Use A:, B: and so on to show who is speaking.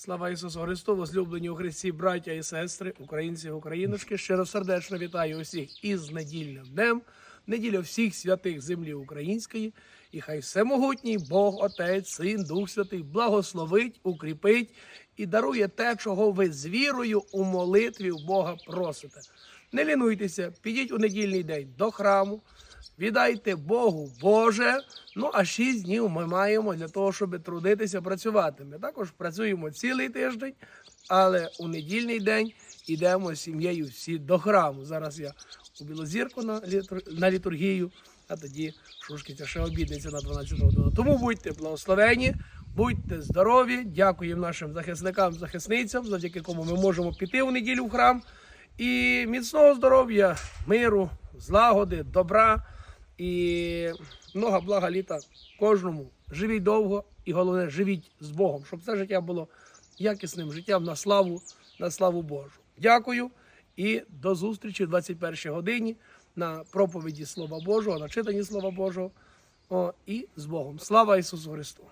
A: Слава Ісусу Христу, возлюблені у Христі, браття і сестри, українці, україночки. Щиросердечно вітаю усіх із недільним днем, неділя всіх святих землі української. І хай всемогутній Бог, Отець, Син, Дух Святий благословить, укріпить і дарує те, чого ви з вірою у молитві у Бога просите. Не лінуйтеся, підіть у недільний день до храму, віддайте Богу Боже. Ну а шість днів ми маємо для того, щоб трудитися, працювати. Ми також працюємо цілий тиждень, але у недільний день йдемо з сім'єю всі до храму. Зараз я у Білозірку на, на літургію, а тоді в Шушкіця ще обідниця на 12 годину. Тому будьте благословені, будьте здорові. Дякуємо нашим захисникам, захисницям, завдяки кому ми можемо піти у неділю в храм. І міцного здоров'я, миру, злагоди, добра і много блага літа кожному. Живіть довго і головне, живіть з Богом, щоб це життя було якісним життям на славу, на славу Божу. Дякую і до зустрічі в 21 годині на проповіді Слова Божого, на читанні Слова Божого. О, і з Богом. Слава Ісусу Христу!